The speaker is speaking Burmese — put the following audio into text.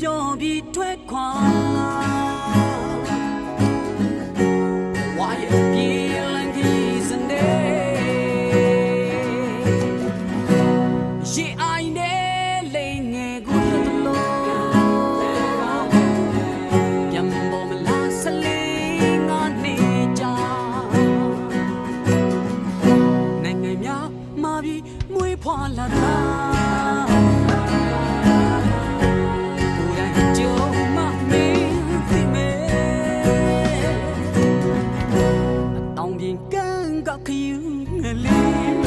ပျော်ပြီးထွက်ခွာလာဝါရဲ့ပြေလန်ကီစန်ဒေရှေအိုင်နေလိန်ငယ်ကိုလက်တလုံးပြန်ပေါ်မလာဆလေးငါနေကြနိုင်ငံများမာပြီးမွေးဖွာလာတာ I'm gonna gok yu ngali